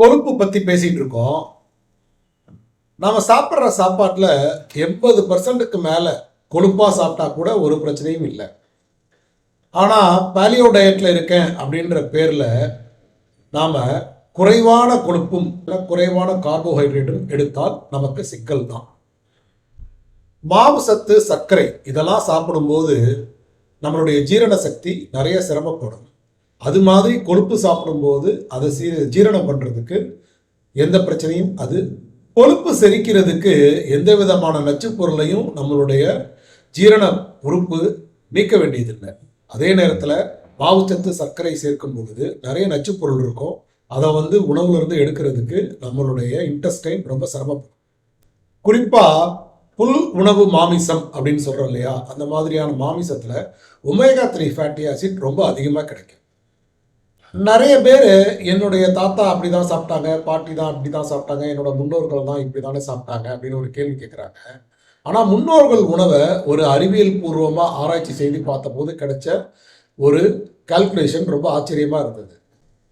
கொழுப்பு பற்றி பேசிகிட்டு இருக்கோம் நாம் சாப்பிட்ற சாப்பாட்டில் எண்பது பர்சன்ட்டுக்கு மேலே கொழுப்பாக சாப்பிட்டா கூட ஒரு பிரச்சனையும் இல்லை. ஆனால் பேலியோ டயட்டில் இருக்கேன் அப்படின்ற பேரில் நாம் குறைவான கொழுப்பும் இல்லை குறைவான கார்போஹைட்ரேட்டும் எடுத்தால் நமக்கு சிக்கல் தான். மாவு சத்து சர்க்கரை இதெல்லாம் சாப்பிடும்போது நம்மளுடைய ஜீரண சக்தி நிறைய சிரமப்படும். அது மாதிரி கொழுப்பு சாப்பிடும்போது அதை சீ ஜீரணம் பண்ணுறதுக்கு எந்த பிரச்சனையும் அது கொழுப்பு செரிக்கிறதுக்கு எந்த விதமான நச்சுப்பொருளையும் நம்மளுடைய ஜீரண உறுப்பு நீக்க வேண்டியதில்லை. அதே நேரத்தில் மாவுச்சத்து சர்க்கரை சேர்க்கும் பொழுது நிறைய நச்சுப்பொருள் இருக்கும். அதை வந்து உணவுலேருந்து எடுக்கிறதுக்கு நம்மளுடைய இன்டெஸ்டைன் ரொம்ப சிரமப்படும். குறிப்பாக புல் உணவு மாமிசம் அப்படின்னு சொல்கிறோம் இல்லையா? அந்த மாதிரியான மாமிசத்தில் ஒமேகா த்ரீ ஃபேட்டி ஆசிட் ரொம்ப அதிகமாக கிடைக்கும். நிறைய பேர் என்னுடைய தாத்தா அப்படி தான் சாப்பிட்டாங்க பாட்டி தான் அப்படி தான் சாப்பிட்டாங்க என்னோட முன்னோர்கள் தான் இப்படி தானே சாப்பிட்டாங்க அப்படின்னு ஒரு கேள்வி கேட்குறாங்க ஆனால் முன்னோர்கள் உணவை ஒரு அறிவியல் பூர்வமாக ஆராய்ச்சி செய்து பார்த்தபோது கிடைச்ச ஒரு கால்குலேஷன் ரொம்ப ஆச்சரியமாக இருந்தது.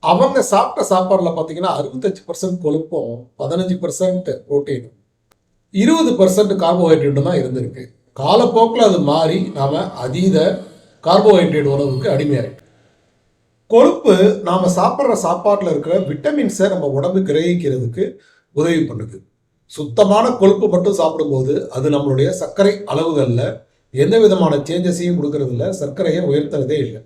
அவங்க சாப்பிட்ட சாப்பாடில் பார்த்தீங்கன்னா அறுபத்தஞ்சு பர்சன்ட் கொழுப்பும் பதினஞ்சு பர்சன்ட் ப்ரோட்டீனும் இருபது பர்சன்ட் கார்போஹைட்ரேட்டும் தான் இருந்திருக்கு. காலப்போக்கில் அது மாறி நாம் அதீத கார்போஹைட்ரேட் உணவுக்கு அடிமையாயிட்டோம். கொழுப்பு நாம் சாப்பிட்ற சாப்பாட்டில் இருக்கிற விட்டமின்ஸை நம்ம உடம்பு கிரகிக்கிறதுக்கு உதவி பண்ணுது. சுத்தமான கொழுப்பு மட்டும் சாப்பிடும்போது அது நம்மளுடைய சர்க்கரை அளவுகளில் எந்த விதமான சேஞ்சஸையும் கொடுக்கறதில்ல சர்க்கரையை உயர்த்துறதே இல்லை.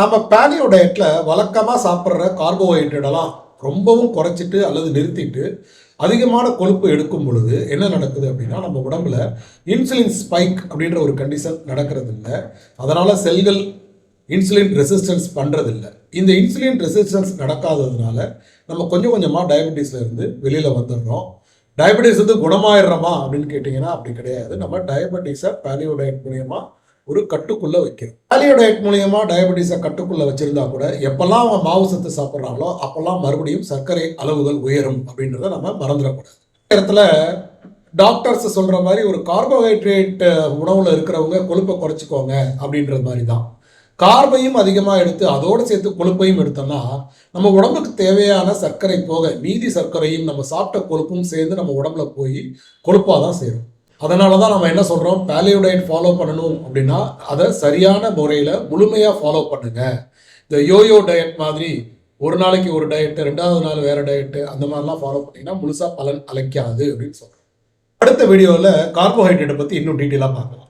நம்ம பேலியோ டயட்டில் வழக்கமாக சாப்பிட்ற கார்போஹைட்ரேட்டெல்லாம் ரொம்பவும் குறைச்சிட்டு அல்லது நிறுத்திட்டு அதிகமான கொழுப்பு எடுக்கும் பொழுது என்ன நடக்குது அப்படின்னா நம்ம உடம்புல இன்சுலின் ஸ்பைக் அப்படின்ற ஒரு கண்டிஷன் நடக்கிறது இல்லை. அதனால் செல்கள் இன்சுலின் ரெசிஸ்டன்ஸ் பண்ணுறதில்ல இந்த இன்சுலின் ரெசிஸ்டன்ஸ் நடக்காததுனால நம்ம கொஞ்சம் கொஞ்சமாக டயபெட்டிஸ்ல இருந்து வெளியில் வந்துடுறோம். டயபெட்டிஸ் வந்து குணமாயிடுறோமா அப்படின்னு கேட்டிங்கன்னா அப்படி கிடையாது. நம்ம டயபெட்டிஸை பேலியோ டயட் மூலயமா ஒரு கட்டுக்குள்ளே வைக்கிறோம். பேலியோ டயட் மூலயமா டயபெட்டிஸை கட்டுக்குள்ளே வச்சுருந்தா கூட எப்போல்லாம் அவங்க மாவு சத்து சாப்பிட்றாங்களோ அப்போல்லாம் மறுபடியும் சர்க்கரை அளவுகள் உயரும் அப்படின்றத நம்ம மறந்துடக்கூடாது. நேரத்தில் டாக்டர்ஸ் சொல்கிற மாதிரி ஒரு கார்போஹைட்ரேட் உணவில் இருக்கிறவங்க கொழுப்பை குறைச்சிக்கோங்க அப்படின்றது மாதிரி தான். கார்பையும் அதிகமாக எடுத்து அதோடு சேர்த்து கொழுப்பையும் எடுத்தோம்னா நம்ம உடம்புக்கு தேவையான சர்க்கரை போக மீதி சர்க்கரையும் நம்ம சாப்பிட்ட கொழுப்பும் சேர்ந்து நம்ம உடம்புல போய் கொழுப்பாக தான் சேரும். அதனால தான் நம்ம என்ன சொல்கிறோம் பேலியோ டயட் ஃபாலோ பண்ணணும் அப்படின்னா அதை சரியான முறையில் முழுமையாக ஃபாலோ பண்ணுங்க. இந்த யோயோ டயட் மாதிரி ஒரு நாளைக்கு ஒரு டயட்டு ரெண்டாவது நாள் வேறு டயட்டு அந்த மாதிரிலாம் ஃபாலோ பண்ணிங்கன்னா முழுசாக பலன் அழைக்காது அப்படின்னு சொல்கிறோம் அடுத்த வீடியோவில் கார்போஹைட்ரேட்டை பற்றி இன்னும் டீட்டெயிலாக பார்க்கலாம்.